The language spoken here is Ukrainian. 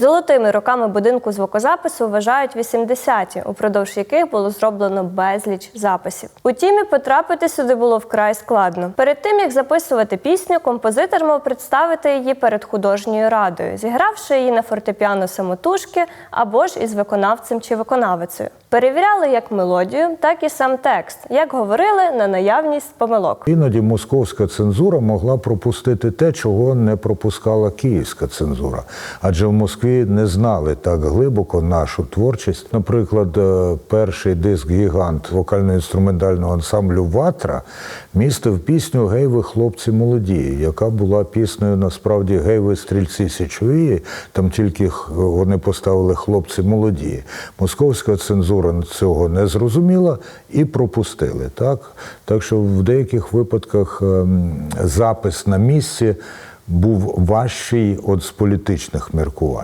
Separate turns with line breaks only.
Золотими роками будинку звукозапису вважають 80-ті, упродовж яких було зроблено безліч записів. Утім, і потрапити сюди було вкрай складно. Перед тим як записувати пісню, композитор мав представити її перед художньою радою, зігравши її на фортепіано самотужки або ж із виконавцем чи виконавицею. Перевіряли як мелодію, так і сам текст, як говорили на наявність помилок.
Іноді московська цензура могла пропустити те, чого не пропускала київська цензура. Адже в Москві не знали так глибоко нашу творчість. Наприклад, е, перший диск Гігант вокально-інструментального ансамблю Ватра містив пісню Гей ви хлопці молоді, яка була піснею насправді Гей ви стрільці січові. Там тільки вони поставили хлопці молоді. Московська цензура цього не зрозуміла і пропустили. Так, так що в деяких випадках ем, запис на місці був важчий от з політичних міркувань.